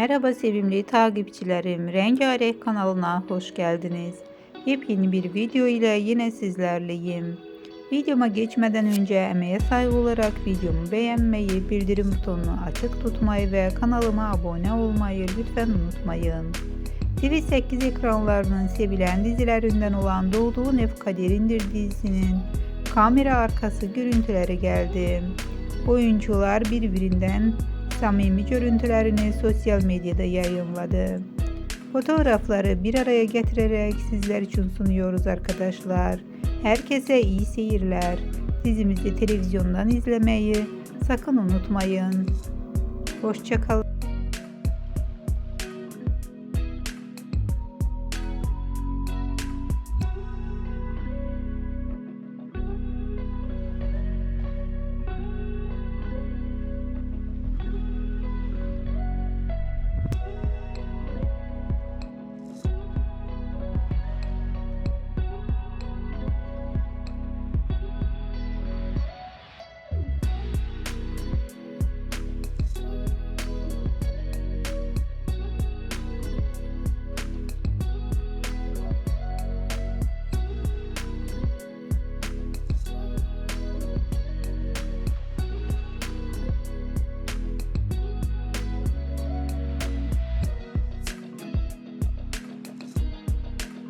Merhaba sevimli takipçilerim. Rengarenk kanalına hoş geldiniz. Yepyeni bir video ile yine sizlerleyim. Videoma geçmeden önce emeğe saygı olarak videomu beğenmeyi, bildirim butonunu açık tutmayı ve kanalıma abone olmayı lütfen unutmayın. TV8 ekranlarının sevilen dizilerinden olan Doğduğun Ev Kaderindir dizisinin kamera arkası görüntüleri geldi. Oyuncular birbirinden samimi görüntülerini sosyal medyada yayınladı. Fotoğrafları bir araya getirerek sizler için sunuyoruz arkadaşlar. Herkese iyi seyirler. Dizimizi televizyondan izlemeyi sakın unutmayın. Hoşçakalın.